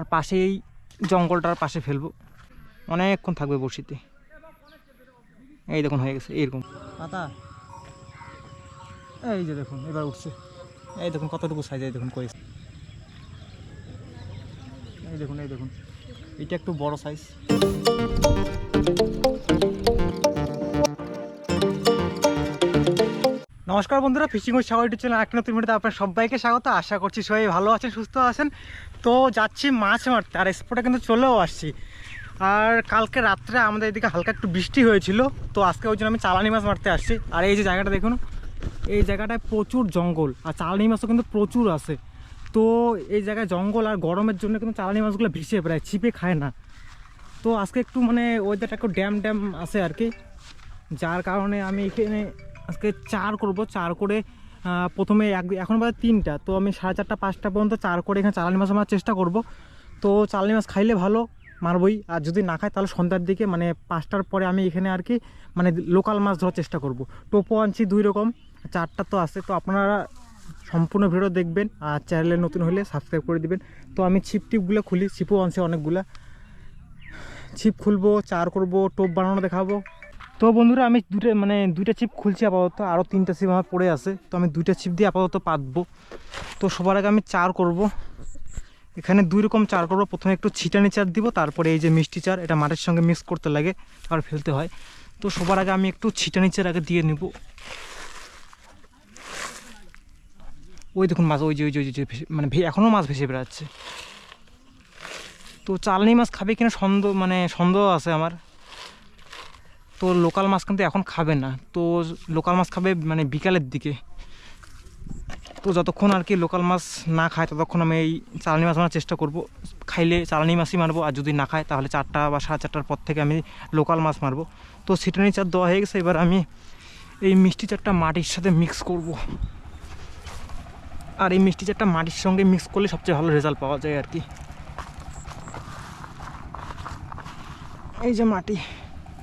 আর পাশে এই জঙ্গলটার পাশে ফেলব। অনেকক্ষণ থাকবে বড়শিতে। এই দেখুন হয়ে গেছে এইরকম। পাতা। এই যে দেখুন এবার উঠছে। এই দেখুন কতটুকু সাইজ এই দেখুন কয়েছে এই দেখুন এই দেখুন। এটা একটু বড় সাইজ নমস্কার বন্ধুরা, ফিশিং ও সাগর ইউটিউব চ্যানেল একটা নতুন ভিডিওতে আপনার সবাইকে স্বাগত। আশা করছি সবাই ভালো আছেন, সুস্থ আছেন। তো যাচ্ছি মাছ মারতে, আর স্পটে কিন্তু চলেও আসছি। আর কালকে রাত্রে আমাদের এদিকে হালকা একটু বৃষ্টি হয়েছিল, তো আজকে ওই জন্য আমি চালানি মাছ মারতে আসছি। আর এই যে জায়গাটা দেখুন, এই জায়গাটায় প্রচুর জঙ্গল, আর চালানি মাছও কিন্তু প্রচুর আছে। তো এই জায়গায় জঙ্গল আর গরমের জন্য কিন্তু চালানি মাছগুলো ভেসে প্রায় ছিপে খায় না। তো আজকে একটু মানে ওয়েদারটা একটু ড্যাম ড্যাম আছে আর কি। যার কারণে আমি এখানে আজকে চার করব, চার করে প্রথমে এক, এখন বাজে তিনটা, তো আমি সাড়ে চারটা, পাঁচটা পর্যন্ত চার করে এখানে চালানি মাছ মারার চেষ্টা করব। তো চালানি মাছ খাইলে ভালো, মারবই, আর যদি না খাই তাহলে সন্ধ্যার দিকে মানে পাঁচটার পরে আমি এখানে আর কি মানে লোকাল মাছ ধরার চেষ্টা করব। টোপো আনছি দুই রকম, চারটা তো আছে, তো আপনারা সম্পূর্ণ ভিডিও দেখবেন, আর চ্যানেলে নতুন হলে সাবস্ক্রাইব করে দিবেন। তো আমি ছিপ টিপগুলো খুলি ছিপও আনছি অনেকগুলা। ছিপ খুলবো, চার করব, টোপ বানানো দেখাবো। তো বন্ধুরা, আমি দুটো মানে দুইটা ছিপ খুলছি আপাতত আরও তিনটা ছিপ আমার পড়ে আছে। তো আমি দুইটা ছিপ দিয়ে আপাতত পাতবো। তো সবার আগে আমি চার করব। এখানে দুই রকম চার করব। প্রথমে একটু ছিটানি চার দিব, তারপরে এই যে মিষ্টি চার, এটা মাটির সঙ্গে মিক্স করতে লাগে, আর ফেলতে হয়। তো সবার আগে আমি একটু ছিটানি চার আগে দিয়ে নিব। ওই দেখুন মাছ, ওই যে ওই যে ওই যে মানে এখনও মাছ ভেসে বেড়াচ্ছে। তো চালনি মাছ খাবে কিনা সন্দেহ মানে সন্দেহ আছে আমার। তো লোকাল মাছ কিন্তু এখন খাবে না। তো লোকাল মাছ খাবে মানে বিকালের দিকে। তো যতক্ষণ আর কি লোকাল মাছ না খায়, ততক্ষণ আমি এই চালানি মাছ মারার চেষ্টা করব। খাইলে চালানি মাছই মারবো, আর যদি না খায়, তাহলে চারটা বা সাড়ে চারটার পর থেকে আমি লোকাল মাছ মারবো। তো সিটানি চার দেওয়া হয়ে গেছে, এবার আমি এই মিষ্টি চারটা মাটির সাথে মিক্স করব। আর এই মিষ্টি চারটা মাটির সঙ্গে মিক্স করলে সবচেয়ে ভালো রেজাল্ট পাওয়া যায় আর কি। এই যে মাটি।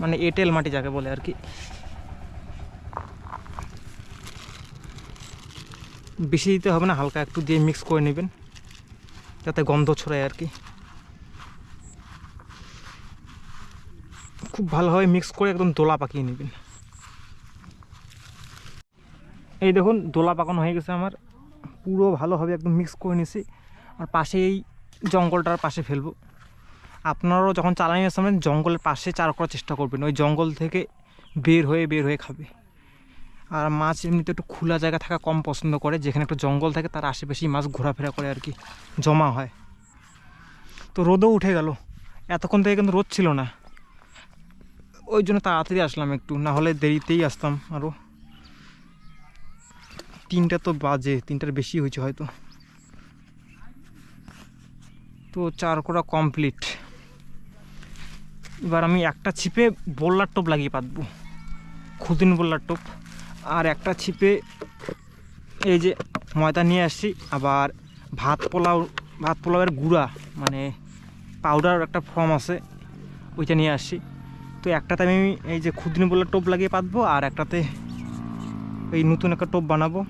মানে এঁটেল মাটি যাকে বলে আর কি। বেশি দিতে হবে না, হালকা একটু দিয়ে মিক্স করে নেবেন, যাতে গন্ধ ছড়ায় আর কি। খুব ভালোভাবে মিক্স করে একদম দোলা পাকিয়ে নেবেন। এই দেখুন, দোলা পাকানো হয়ে গেছে আমার। পুরো ভালোভাবে একদম মিক্স করে নিছি। আর পাশে এই জঙ্গলটার পাশে ফেলব। আপনারাও যখন চালানি মাছ মারবেন জঙ্গলের পাশে চার করার চেষ্টা করবেন। ওই জঙ্গল থেকে বের হয়ে বের হয়ে খাবে। আর মাছ এমনিতে একটু খোলা জায়গা থাকা কম পছন্দ করে, যেখানে একটু জঙ্গল থাকে, তার আশেপাশেই মাছ ঘোরাফেরা করে আর কি, জমা হয়। তো রোদও উঠে গেল। এতক্ষণ থেকে কিন্তু রোদ ছিল না। ওই জন্য তাড়াতাড়ি আসলাম একটু, না হলে দেরিতেই আসতাম আরও তিনটা তো বাজে, তিনটার বেশি হয়েছে হয়তো। তো চার করা কমপ্লিট। এবার আমি একটা ছিপে বোল্লার টোপ লাগিয়ে পাতবো। খুদিন বোল্লার টোপ। আর একটা ছিপে এই যে ময়দা নিয়ে আসছি, আবার ভাত পোলাও, ভাত পোলাওয়ের গুঁড়া মানে পাউডার একটা ফর্ম আছে, ওইটা নিয়ে আসছি। তো একটাতে আমি এই যে খুদিন বোল্লার টোপ লাগিয়ে পাতবো, আর একটাতে এই নতুন একটা টোপ বানাবো।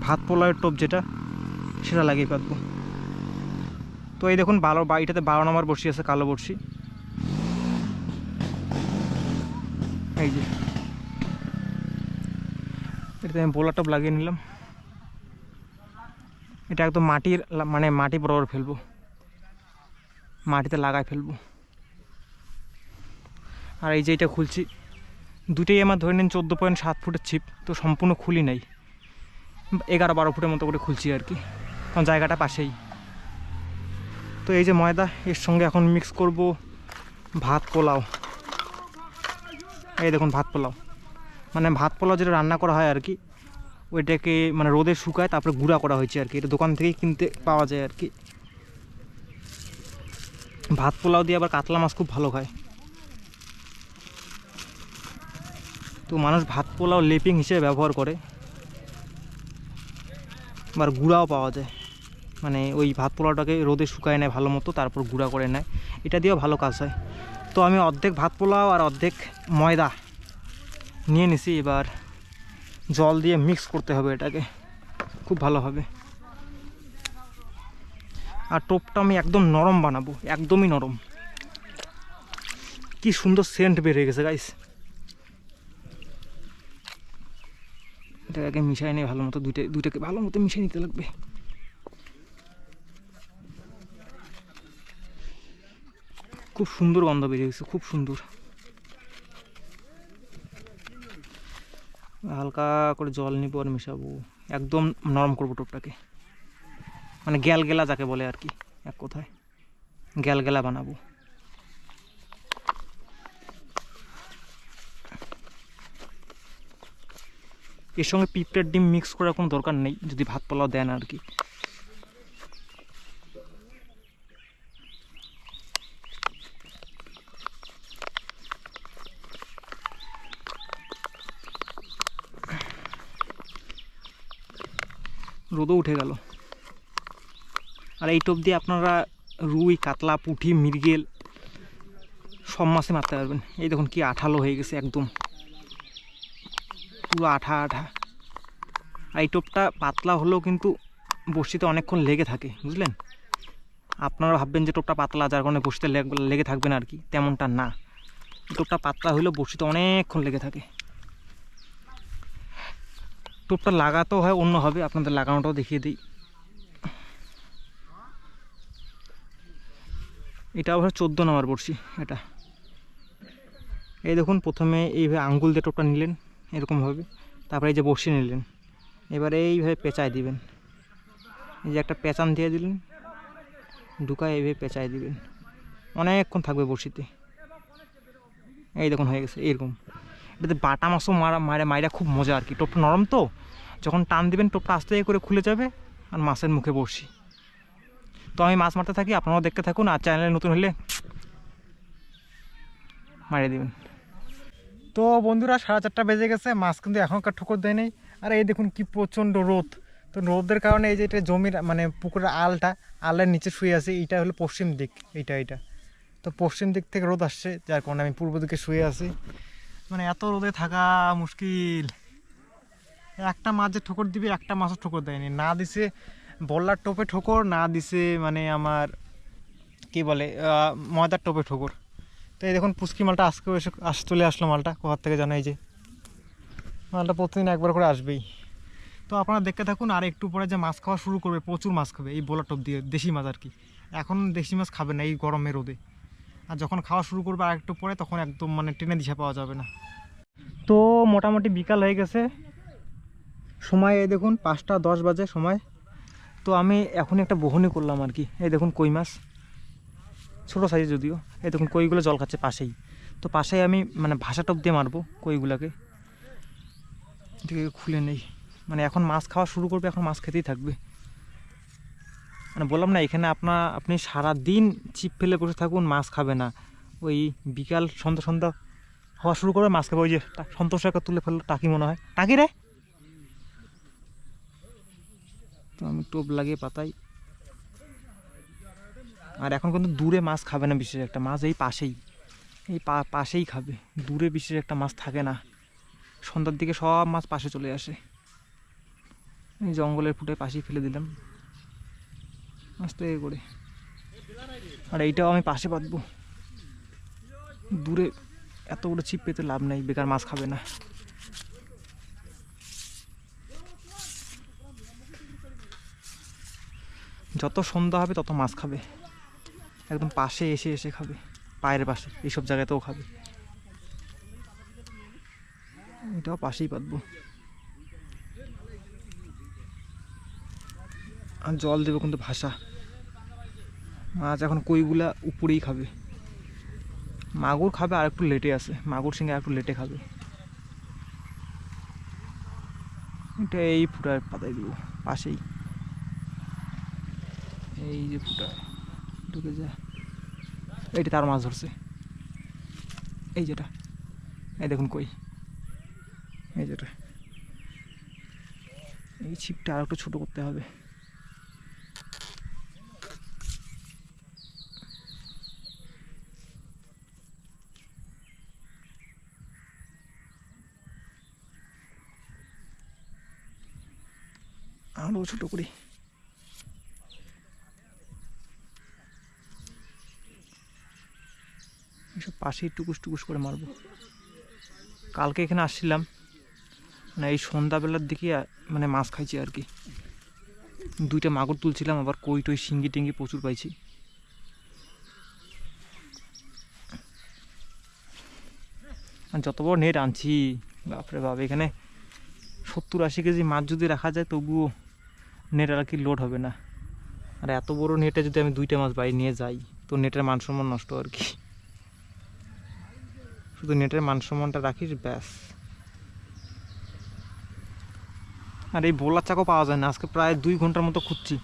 ভাত পোলাওয়ের টোপ যেটা, সেটা লাগিয়ে পাতবো। তো এই দেখুন, বারো বাড়িটাতে বারো নম্বর বসি আছে, কালো বড়শি। এই যে। এটাতে আমি বোলার টপ লাগিয়ে নিলাম। এটা একদম মাটির মানে মাটি বরাবর ফেলব। মাটিতে লাগায় ফেলব। আর এই যে এটা খুলছি। দুটোই আমার ধরে নিন চোদ্দ পয়েন্ট সাত ফুটের ছিপ তো সম্পূর্ণ খুলি নাই। এগারো বারো ফুটের মতো করে খুলছি আর কি। কারণ জায়গাটা পাশেই। তো এই যে ময়দা, এর সঙ্গে এখন মিক্স করব ভাত পোলাও। এই দেখুন ভাত পোলাও। মানে ভাত পোলাও যেটা রান্না করা হয় আর কি ওইটাকে মানে রোদে শুকায়, তারপরে গুঁড়া করা হয়েছে আর কি এটা দোকান থেকেই কিনতে পাওয়া যায় আর কি ভাত পোলাও দিয়ে আবার কাতলা মাছ খুব ভালো খায়। তো মানুষ ভাত পোলাও লেপিং হিসেবে ব্যবহার করে। আবার গুঁড়াও পাওয়া যায়। মানে ওই ভাত পোলাওটাকে রোদে শুকায় নেয় ভালো মতো, তারপর গুঁড়া করে নেয়। এটা দিয়েও ভালো কাজ হয়। তো আমি অর্ধেক ভাত পোলাও আর অর্ধেক ময়দা নিয়ে নিছি। এবার জল দিয়ে মিক্স করতে হবে এটাকে। খুব ভালো হবে। আর টোপটা আমি একদম নরম বানাবো, একদমই নরম। কি সুন্দর সেন্ট বেরিয়ে গেছে গাইস এটাকে মিশাই নিয়ে ভালো মতো দুইটা দুইটাকে ভালো মতো মিশিয়ে নিতে লাগবে। খুব সুন্দর গন্ধ বেরিয়ে গেছে, খুব সুন্দর। হালকা করে জল নিব আর মেশাবো। একদম নরম করব টোপটাকে। মানে গ্যাল গেলা যাকে বলে আর কি, এক কথায়। গ্যাল গেলা বানাবো। এর সঙ্গে পিঁপড়ের ডিম মিক্স করার কোনো দরকার নেই, যদি ভাত পোলাও দেন আর কি। রোদও উঠে গেল। আর এই টোপ দিয়ে আপনারা রুই, কাতলা, পুঁটি, মৃগেল সব মাছে মারতে পারবেন। এই দেখুন কি আঠালো হয়ে গেছে একদম। পুরো আঠা আঠা। আর এই টোপটা পাতলা হলেও কিন্তু বড়শিতে অনেকক্ষণ লেগে থাকে, বুঝলেন? আপনারা ভাববেন যে টোপটা পাতলা, যার কারণে বড়শিতে লেগ- থাকবে না আর কি, তেমনটা না। টোপটা পাতলা হলেও বড়শিতে অনেকক্ষণ লেগে থাকে। টোপটা লাগাতেও হয় অন্যভাবে আপনাদের লাগানোটাও দেখিয়ে দিই। এটা আবার চোদ্দ নম্বর বড়শি, এটা। এই দেখুন, প্রথমে এইভাবে আঙ্গুল দিয়ে টোপটা নিলেন এরকমভাবে তারপরে এই যে বসে নিলেন, এবারে এইভাবে পেঁচায় দিবেন। এই যে একটা পেঁচান দিয়ে দিলেন, ঢুকায় এইভাবে পেঁচায় দিবেন। অনেকক্ষণ থাকবে বড়শিতে। এই দেখুন, হয়ে গেছে এরকম বাটা মাছও মারা, মারে, মাইরা খুব মজা আর কি। টোপটা নরম তো, যখন টান দিবেন টোপটা আস্তে করে খুলে যাবে আর মাছের মুখে বসি তো আমি মাছ মারতে থাকি, আপনারাও দেখতে থাকুন আর চ্যানেলে নতুন হলে মারিয়ে দিবেন। তো বন্ধুরা, সাড়ে চারটা বেজে গেছে, মাছ কিন্তু এখনকার ঠোকর দেয় নেই। আর এই দেখুন কি প্রচণ্ড রোদ। তো রোদের কারণে এই যে এটা জমির মানে পুকুরের আলটা, আলের নিচে শুয়ে আছে, এইটা হলো পশ্চিম দিক, এইটা এইটা। তো পশ্চিম দিক থেকে রোদ আসছে, যার কারণে আমি পূর্ব দিকে শুয়ে আছি। মানে এত রোদে থাকা মুশকিল। একটা মাছ যে ঠোকর দিবে, একটা মাছও ঠোকর দেয়নি। না দিছে বল্লার টোপে ঠোকর, না দিছে মানে আমার, কি বলে ময়দার টোপে ঠোকর। তো এই দেখুন, পুচকি মালটা আজকেও এসে আস, চলে আসলো মালটা। কোথার থেকে জানাই যে? মালটা প্রতিদিন একবার করে আসবেই। তো আপনারা দেখতে থাকুন, আর একটু পরে যে মাছ খাওয়া শুরু করবে, প্রচুর মাছ খাবে, এই বোলা টোপ দিয়ে, দেশি মাছ আর কি। এখন দেশি মাছ খাবে না, এই গরমে রোদে। আর যখন খাওয়া শুরু করবে আর একটু পরে, তখন একদম মানে টেনে দিশা পাওয়া যাবে না। তো মোটামুটি বিকাল হয়ে গেছে। সময় এই দেখুন, পাঁচটা দশ বাজে সময়। তো আমি এখন একটা বহনি করলাম আর কি। এই দেখুন কই মাছ। ছোটো সাইজ যদিও। এই দেখুন কইগুলো জল খাচ্ছে পাশেই। তো পাশেই আমি মানে ভাষা টপ দিয়ে মারবো কইগুলোকে। খুলে নেই। মানে এখন মাছ খাওয়া শুরু করবে, এখন মাছ খেতেই থাকবে। মানে বললাম না, এখানে আপনার আপনি সারা দিন চিপ ফেলে বসে থাকুন, মাছ খাবে না। ওই বিকাল সন্ধ্যা সন্ধ্যা হওয়া শুরু করবে মাছ খাবে, ওই যে সন্তোষ একটা তুলে ফেলল, টাকি মনে হয়। টাকি রে! তো আমি টোপ লাগিয়ে পাতাই। আর এখন কিন্তু দূরে মাছ খাবে না বিশেষ একটা, মাছ এই পাশেই। এই পাশেই খাবে, দূরে বিশেষ একটা মাছ থাকে না। সন্ধ্যার দিকে সব মাছ পাশে চলে আসে। এই জঙ্গলের ফুটে পাশেই ফেলে দিলাম। আস্তে করে আর এইটাও আমি পাশে বাঁধবো। দূরে এত বড় ছিপ পেতে লাভ নাই, বেকার মাছ খাবে না। যত সন্ধ্যা হবে, তত মাছ খাবে। একদম পাশে এসে এসে খাবে। পায়ের পাশে, এইসব জায়গাতেও খাবে। এটাও পাশেই পাতবো আর জল দেবো কিন্তু ভাষা। মাছ এখন কইগুলা উপরেই খাবে। মাগুর খাবে আর একটু লেটে আছে। মাগুর সিংহে আর একটু লেটে খাবে। এটা এই ফুটার পাতায় দিব পাশেই। এই যে ফুটা, ঢুকে যা। এইটা তার মাছ ধরছে। এই যেটা। এই দেখুন কই। এই যেটা। এই ছিপটা আর একটু ছোটো করতে হবে। দেখাবো ছোটো করে। এইসব পাশেই টুকুস টুকুস করে মারব। কালকে এখানে আসছিলাম মানে এই সন্ধ্যাবেলার দিকে মানে মাছ খাইছি আর কি। দুইটা মাগুর তুলছিলাম, আবার কই টই শিঙ্গি টিঙ্গি প্রচুর পাইছি। যত বড় নেট আনছি, বাপরে বাপ, এখানে সত্তর আশি কেজি মাছ যদি রাখা যায়, তবুও নেট আর কি লোড হবে না। আর এত বড় নেটে যদি আমি দুইটা মাছ বাইরে নিয়ে যাই, তো নেটের মান সম্মান নষ্ট আর কি। শুধু নেটের মান সম্মানটা রাখিস, ব্যাস। আর এই বোলার চাকও পাওয়া যায় না, আজকে প্রায় দুই ঘণ্টার মতো খুঁজছি।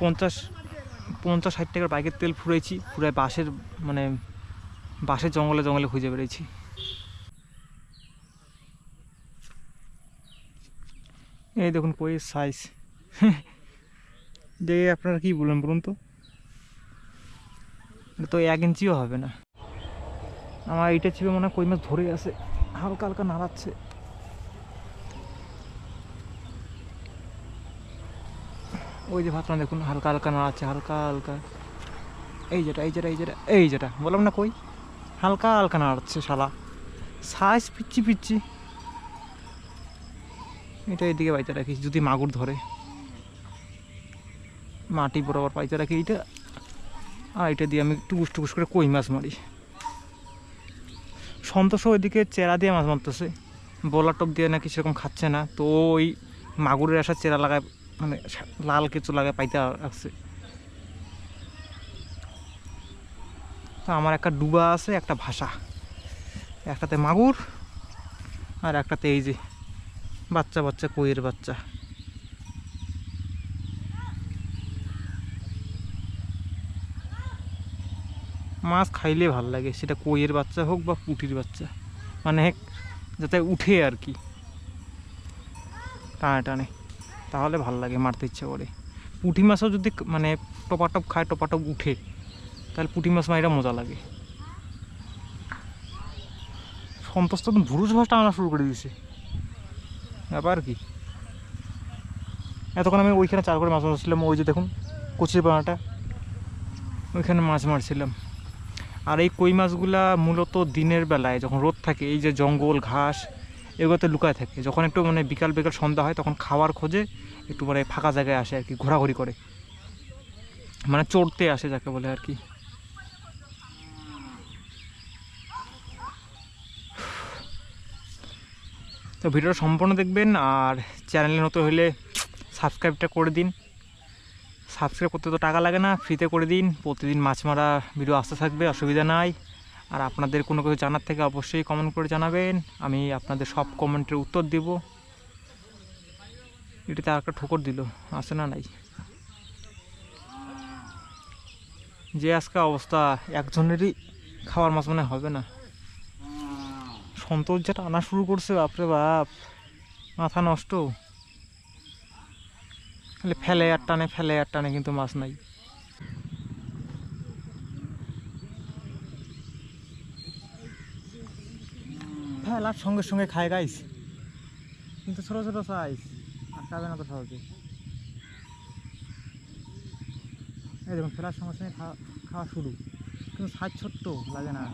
পঞ্চাশ পঞ্চাশ ষাট টাকার বাইকের তেল ফুরাইছি ফুরাই বাঁশের মানে বাঁশের জঙ্গলে জঙ্গলে খুঁজে বেরিয়েছি এই দেখুন কই সাইজ দেখে আপনারা কি বলবেন বলুন তো? তো এক ইঞ্চিও হবে না। আমার এইটা ছিপে মনে কই মাছ ধরে আছে। হালকা হালকা নাড়াচ্ছে। ওই যে ভাতটা দেখুন, হালকা হালকা নাড়াচ্ছে, হালকা হালকা। এই যেটা এই যেটা এই যেটা এই যেটা। বললাম না কই? হালকা হালকা নাড়াচ্ছে শালা। সাইজ পিচ্ছি পিচ্ছি এটা এদিকে বাইতে রাখি যদি মাগুর ধরে। মাটি বরাবর পাইতে রাখি, এইটা। আর এটা দিয়ে আমি টুকুস টুকুস করে কই মাছ মারি। সন্তোষ ওইদিকে চেরা দিয়ে মাছ মারতেছে। বোলার টপ দিয়ে নাকি সেরকম খাচ্ছে না। তো ওই মাগুরের আসা চেরা লাগায় মানে লাল কিছু লাগায় পাইতে রাখছে তো আমার একটা ডুবা আছে, একটা ভাষা একটাতে মাগুর, আর একটাতে এই যে বাচ্চা বাচ্চা, কইয়ের বাচ্চা। মাছ খাইলে ভালো লাগে, সেটা কইয়ের বাচ্চা হোক বা পুটির বাচ্চা। মানে যাতে উঠে আর কি। টানে টানে। তাহলে ভালো লাগে, মারতে ইচ্ছা করে। পুঁটি মাছও যদি মানে টপাটপ খায় টপাটপ উঠে, তাহলে পুঁটি মাছ মাইরা মজা লাগে। সন্তোষ তো ভুরুজ ভাষটা আনা শুরু করে দিয়েছে। ব্যাপার কি? এতক্ষণ আমি ওইখানে চার করে মাছ মারছিলাম ওই যে দেখুন, কচির পানাটা। ওইখানে মাছ মারছিলাম। আর এই কই মাছগুলা মূলত দিনের বেলায় যখন রোদ থাকে, এই যে জঙ্গল, ঘাস, এগুলোতে লুকায় থাকে। যখন একটু মানে বিকাল বিকাল সন্ধ্যা হয়, তখন খাওয়ার খোঁজে একটু মানে ফাঁকা জায়গায় আসে আর কি, ঘোরাঘুরি করে। মানে চড়তে আসে যাকে বলে আর কি। তো ভিডিওটা সম্পূর্ণ দেখবেন আর চ্যানেলে নতুন হলে সাবস্ক্রাইবটা করে দিন। সাবস্ক্রাইব করতে তো টাকা লাগে না, ফ্রিতে করে দিন। প্রতিদিন মাছ মারা ভিডিও আসতে থাকবে, অসুবিধা নাই। আর আপনাদের কোনো কিছু জানার থেকে অবশ্যই কমেন্ট করে জানাবেন। আমি আপনাদের সব কমেন্টের উত্তর দেব। এটাতে আর একটা ঠোকর দিল আসে না নাই? যে আজকে অবস্থা, একজনেরই খাওয়ার মাছ মনে হবে না। সন্তোষ যেটা আনা শুরু করছে, বাপরে বাপ। মাথা নষ্ট। খালি ফেলে আর টানে, ফেলে আর টানে কিন্তু মাছ নাই। ফেলার সঙ্গে সঙ্গে খায় গাইস কিন্তু ছোট ছোট সাইজ আর খাবে না তো সহজে। এই দেখুন, ফেলার সঙ্গে সঙ্গে খাওয়া শুরু। কিন্তু সাইজ ছোট্ট, লাগে না।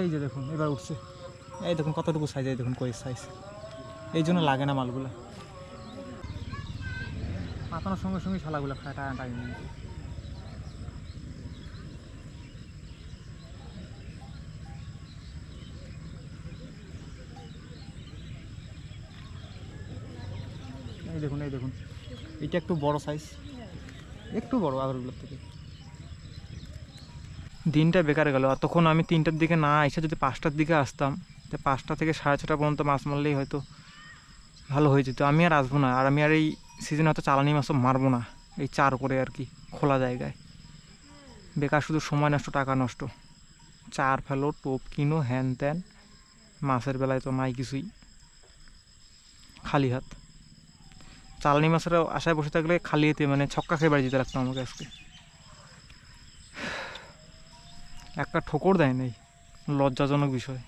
এই যে দেখুন, এবার উঠছে। এই দেখুন কতটুকু সাইজ এই দেখুন কই সাইজ এই জন্য লাগে না মালগুলা। পাতানোর সঙ্গে সঙ্গে শালাগুলো খায় টাকা এই দেখুন এই দেখুন। এটা একটু বড় সাইজ একটু বড় আগরগুলোর থেকে। দিনটা বেকার গেল। তখন আমি তিনটার দিকে না এসে যদি পাঁচটার দিকে আসতাম, তো পাঁচটা থেকে সাড়ে ছটা পর্যন্ত মাছ মারলেই হয়তো ভালো হয়ে যেত। আমি আর আসব না। আর আমি আর এই সিজনে হয়তো চালানি মাছও মারবো না। এই চার করে আর কি, খোলা জায়গায়। বেকার শুধু সময় নষ্ট, টাকা নষ্ট। চার ফেলো, টোপ কিনো, হ্যান ত্যান। মাছের বেলায় তো নাই কিছুই। খালি হাত। চালানি মাছের আশায় বসে থাকলে খালি এতে মানে ছক্কা খেয়ে বাড়ি যেতে লাগতো আমাকে আজকে। একটা ঠোকর দেয় নাই লজ্জাজনক বিষয়।